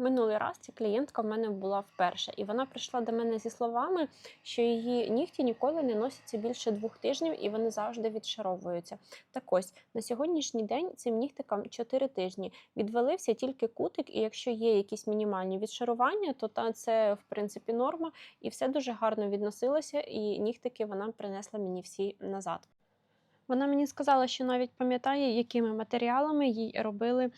Минулий раз ця клієнтка в мене була вперше, і вона прийшла до мене зі словами, що її нігті ніколи не носяться більше двох тижнів і вони завжди відшаровуються. Так ось на сьогоднішній день цим нігтикам 4 тижні. Відвалився тільки кутик, і якщо є якісь мінімальні відшарування, то та це в принципі норма, і все дуже гарно відносилося, і нігтики вона принесла мені всі назад. Вона мені сказала, що навіть пам'ятає, якими матеріалами їй робили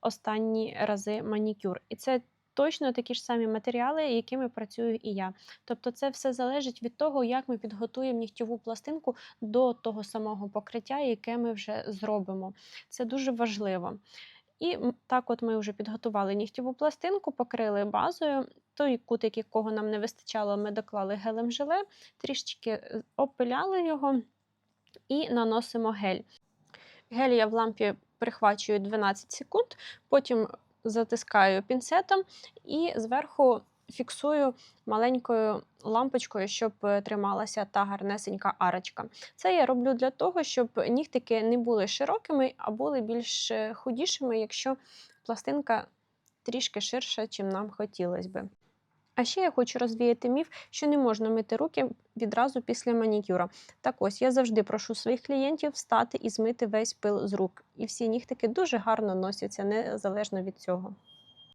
останні рази манікюр. І це точно такі ж самі матеріали, якими працюю і я. Тобто, це все залежить від того, як ми підготуємо нігтєву пластинку до того самого покриття, яке ми вже зробимо. Це дуже важливо. І так, от ми вже підготували нігтєву пластинку, покрили базою. Той кутик, якого нам не вистачало, ми доклали гелем желе, трішечки е, опиляли його і наносимо гель. Гель я в лампі прихвачую 12 секунд, потім затискаю пінцетом і зверху фіксую маленькою лампочкою, щоб трималася та гарнесенька арочка. Це я роблю для того, щоб нігтики не були широкими, а були більш худішими, якщо пластинка трішки ширша, чим нам хотілося би. А ще я хочу розвіяти міф, що не можна мити руки відразу після манікюра. Так ось я завжди прошу своїх клієнтів встати і змити весь пил з рук. І всі нігтики дуже гарно носяться, незалежно від цього.